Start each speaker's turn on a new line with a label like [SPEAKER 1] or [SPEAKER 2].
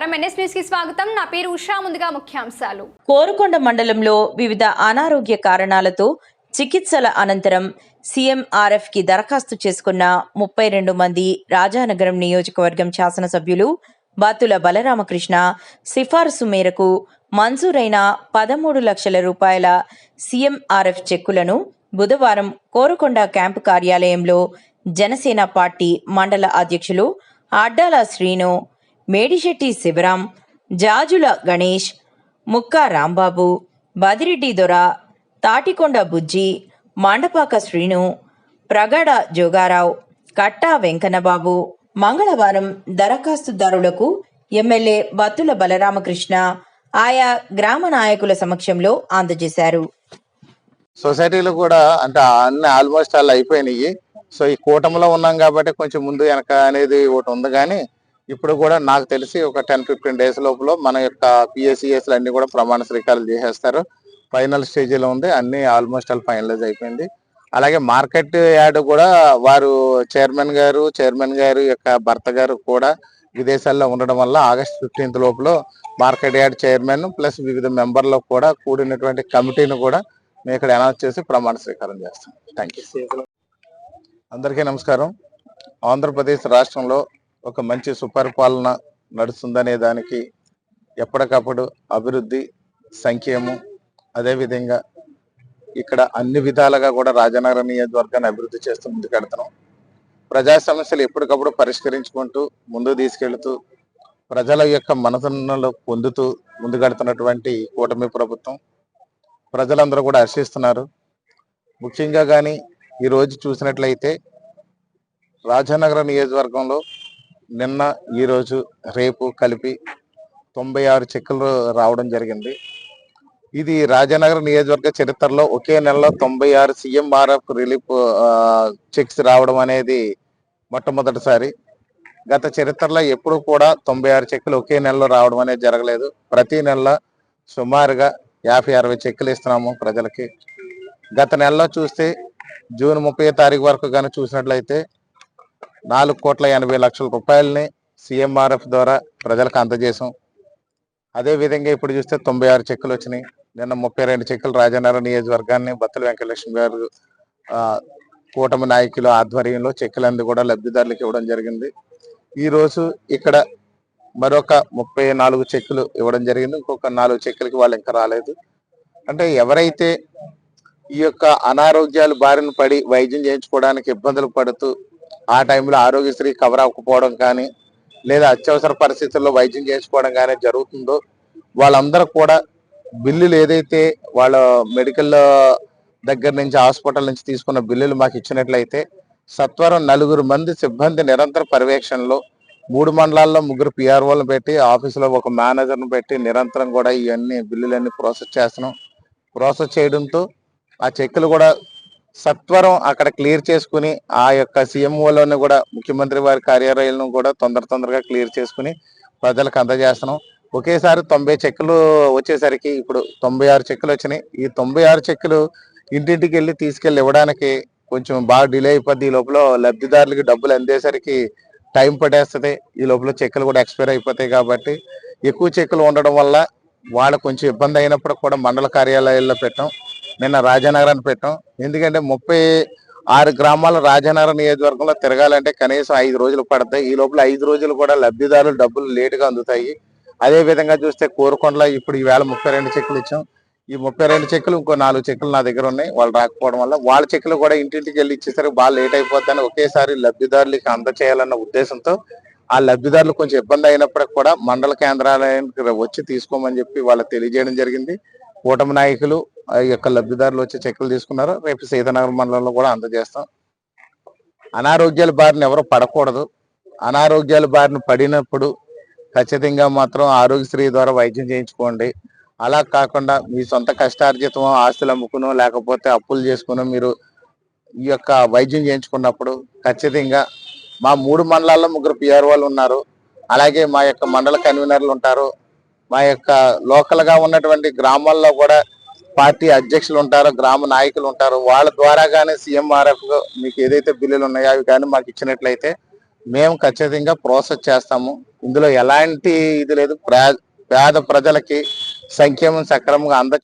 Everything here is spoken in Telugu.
[SPEAKER 1] నమస్కారం. న్యూస్కి స్వాగతం. నా పేరు ఉషా. ముందుగా ముఖ్యాంశాలు.
[SPEAKER 2] కోరుకొండ మండలంలో వివిధ అనారోగ్య కారణాలతో చికిత్సల అనంతరం సీఎంఆర్ఎఫ్కి దరఖాస్తు చేసుకున్న ముప్పై రెండు మంది రాజానగరం నియోజకవర్గం శాసనసభ్యులు బాతుల బలరామకృష్ణ సిఫార్సు మేరకు మంజూరైన పదమూడు లక్షల రూపాయల సీఎంఆర్ఎఫ్ చెక్కులను బుధవారం కోరుకొండ క్యాంపు కార్యాలయంలో జనసేన పార్టీ మండల అధ్యక్షులు అడ్డాల శ్రీను మేడిశెట్టి శివరాం జాజుల గణేష్ ముక్కా రాంబాబు బదిరెడ్డి దొర తాటికొండ బుజ్జి మండపాక శ్రీను ప్రగడ జోగారావు కట్టా వెంకన్నబాబు మంగళవారం దరఖాస్తుదారులకు ఎమ్మెల్యే బత్తుల బలరామకృష్ణ ఆయా గ్రామ నాయకుల సమక్షంలో అందజేశారు.
[SPEAKER 3] సొసైటీలు కూడా అంటే అన్ని ఆల్మోస్ట్ అలా అయిపోయినాయి. సో ఈ కూటమిలో ఉన్నాం కాబట్టి కొంచెం ముందు వెనక అనేది ఒకటి ఉంది కానీ ఇప్పుడు కూడా నాకు తెలిసి ఒక టెన్ ఫిఫ్టీన్ డేస్ లోపల మన యొక్క పిఎస్సిఎస్ అన్ని కూడా ప్రమాణ శ్రీకారాలు చేసేస్తారు. ఫైనల్ స్టేజీలో ఉంది. అన్ని ఆల్మోస్ట్ ఆల్ ఫైనలైజ్ అయిపోయింది. అలాగే మార్కెట్ యార్డ్ కూడా వారు చైర్మన్ గారు చైర్మన్ గారు యొక్క భర్త గారు కూడా విదేశాల్లో ఉండడం వల్ల ఆగస్ట్ ఫిఫ్టీన్త్ లోపల మార్కెట్ యార్డ్ చైర్మన్ ప్లస్ వివిధ మెంబర్లకు కూడా కూడినటువంటి కమిటీని కూడా మేము ఇక్కడ అనౌన్స్ చేసి ప్రమాణ స్వీకారం చేస్తాం. థ్యాంక్ యూ అందరికీ నమస్కారం. ఆంధ్రప్రదేశ్ రాష్ట్రంలో ఒక మంచి సుపరిపాలన నడుస్తుందనే దానికి ఎప్పటికప్పుడు అభివృద్ధి సంక్షేమం అదేవిధంగా ఇక్కడ అన్ని విధాలుగా కూడా రాజనగర నియోజకవర్గాన్ని అభివృద్ధి చేస్తూ ముందుకెడుతున్నాం ప్రజా సమస్యలు ఎప్పటికప్పుడు పరిష్కరించుకుంటూ ముందుకు తీసుకెళ్తూ ప్రజల యొక్క మనసులో పొందుతూ ముందుకెడుతున్నటువంటి కూటమి ప్రభుత్వం ప్రజలందరూ కూడా హర్షిస్తున్నారు ముఖ్యంగా కానీ ఈరోజు చూసినట్లయితే రాజానగర నియోజకవర్గంలో నిన్న ఈరోజు రేపు కలిపి తొంభై ఆరు చెక్కులు రావడం జరిగింది. ఇది రాజానగర్ నియోజకవర్గ చరిత్రలో ఒకే నెలలో తొంభై ఆరు సీఎంఆర్ఎఫ్ రిలీఫ్ చెక్స్ రావడం అనేది మొట్టమొదటిసారి. గత చరిత్రలో ఎప్పుడు కూడా తొంభై ఆరు చెక్కులు ఒకే నెలలో రావడం అనేది జరగలేదు. ప్రతి నెల సుమారుగా యాభై అరవై చెక్కులు ఇస్తున్నాము ప్రజలకి. గత నెలలో చూస్తే జూన్ ముప్పై తారీఖు వరకు కానీ చూసినట్లయితే నాలుగు కోట్ల ఎనభై లక్షల రూపాయలని సీఎంఆర్ఎఫ్ ద్వారా ప్రజలకు అందజేసాం అదే విధంగా ఇప్పుడు చూస్తే తొంభై ఆరు చెక్కులు వచ్చినాయి. నిన్న ముప్పై రెండు చెక్కులు రాజనగరం నియోజకవర్గాన్ని బత్తుల వెంకటలక్ష్మి గారు కూటమి నాయకుల ఆధ్వర్యంలో చెక్కులన్నీ కూడా లబ్ధిదారులకు ఇవ్వడం జరిగింది. ఈ రోజు ఇక్కడ మరొక ముప్పై నాలుగు చెక్కులు ఇవ్వడం జరిగింది. ఇంకొక నాలుగు చెక్కులకి వాళ్ళు ఇంకా రాలేదు. అంటే ఎవరైతే ఈ యొక్క అనారోగ్యాలు బారిన పడి వైద్యం చేయించుకోవడానికి ఇబ్బందులు పడుతూ ఆ టైంలో ఆరోగ్యశ్రీ కవర్ అవ్వకపోవడం కానీ లేదా అత్యవసర పరిస్థితుల్లో వైద్యం చేసుకోవడం కానీ జరుగుతుందో వాళ్ళందరూ కూడా బిల్లులు ఏదైతే వాళ్ళ మెడికల్ దగ్గర నుంచి హాస్పిటల్ నుంచి తీసుకున్న బిల్లులు మాకు ఇచ్చినట్లయితే సత్వరం నలుగురు మంది సిబ్బంది నిరంతర పర్యవేక్షణలో మూడు మండలాల్లో ముగ్గురు పిఆర్ఓలను పెట్టి ఆఫీసులో ఒక మేనేజర్ను పెట్టి నిరంతరం కూడా ఇవన్నీ బిల్లులన్నీ ప్రాసెస్ చేస్తున్నాం. ప్రాసెస్ చేయడంతో ఆ చెక్కులు కూడా సత్వరం అక్కడ క్లియర్ చేసుకుని ఆ యొక్క సీఎంఓలోని కూడా ముఖ్యమంత్రి వారి కార్యాలయాలను కూడా తొందర తొందరగా క్లియర్ చేసుకుని ప్రజలకు అందజేస్తున్నాం. ఒకేసారి తొంభై చెక్కులు వచ్చేసరికి ఇప్పుడు తొంభై ఆరు చెక్కులు వచ్చినాయి. ఈ తొంభై ఆరు చెక్కులు ఇంటింటికి వెళ్ళి తీసుకెళ్ళి ఇవ్వడానికి కొంచెం బాగా డిలే అయిపోద్ది. ఈ లోపల లబ్ధిదారులకి డబ్బులు అందేసరికి టైం పడేస్తుంది ఈ లోపల చెక్కులు కూడా ఎక్స్పైర్ అయిపోతాయి కాబట్టి ఎక్కువ చెక్కులు ఉండడం వల్ల వాళ్ళ కొంచెం ఇబ్బంది అయినప్పుడు కూడా మండల కార్యాలయాల్లో పెట్టాం. నిన్న రాజానగరాన్ని పెట్టాం. ఎందుకంటే ముప్పై ఆరు గ్రామాల రాజానగరం నియోజకవర్గంలో తిరగాలంటే కనీసం ఐదు రోజులు పడతాయి. ఈ లోపల ఐదు రోజులు కూడా లబ్ధిదారులు డబ్బులు లేటుగా అందుతాయి. అదే విధంగా చూస్తే కోరుకొండలో ఇప్పుడు ఈవేళ ముప్పై రెండు చెక్కులు ఇచ్చాం. ఈ ముప్పై రెండు చెక్కులు ఇంకో నాలుగు చెక్కులు నా దగ్గర ఉన్నాయి. వాళ్ళు రాకపోవడం వల్ల వాళ్ళ చెక్కులు కూడా ఇంటింటికి వెళ్ళి ఇచ్చేసరికి బాగా లేట్ అయిపోద్దని ఒకేసారి లబ్ధిదారులకి అందచేయాలన్న ఉద్దేశంతో ఆ లబ్ధిదారులు కొంచెం ఇబ్బంది అయినప్పటికి కూడా మండల కేంద్రాలయానికి వచ్చి తీసుకోమని చెప్పి వాళ్ళకి తెలియజేయడం జరిగింది. కూటమి నాయకులు యొక్క లబ్ధిదారులు వచ్చి చెక్కులు తీసుకున్నారు. రేపు సీతానగర్ మండలంలో కూడా అందజేస్తాం. అనారోగ్యాల బారిన ఎవరు పడకూడదు. అనారోగ్యాల బారిన పడినప్పుడు ఖచ్చితంగా మాత్రం ఆరోగ్యశ్రీ ద్వారా వైద్యం చేయించుకోండి. అలా కాకుండా మీ సొంత కష్టార్జితం ఆస్తులు అమ్ముకునో లేకపోతే అప్పులు చేసుకునో మీరు ఈ యొక్క వైద్యం చేయించుకున్నప్పుడు ఖచ్చితంగా మా మూడు మండలాల్లో ముగ్గురు పిఆర్ఓలు ఉన్నారు. అలాగే మా యొక్క మండల కన్వీనర్లు ఉంటారు. మా యొక్క లోకల్గా ఉన్నటువంటి గ్రామాల్లో కూడా పార్టీ అధ్యక్షులు ఉంటారో గ్రామ నాయకులు ఉంటారో వాళ్ళ ద్వారా కానీ సీఎంఆర్ఎఫ్ మీకు ఏదైతే బిల్లులు ఉన్నాయో అవి కానీ మాకు ఇచ్చినట్లయితే మేము ఖచ్చితంగా ప్రాసెస్ చేస్తాము. ఇందులో ఎలాంటి ఇది లేదు. పేద ప్రజలకి సంక్షేమం సక్రమంగా అంద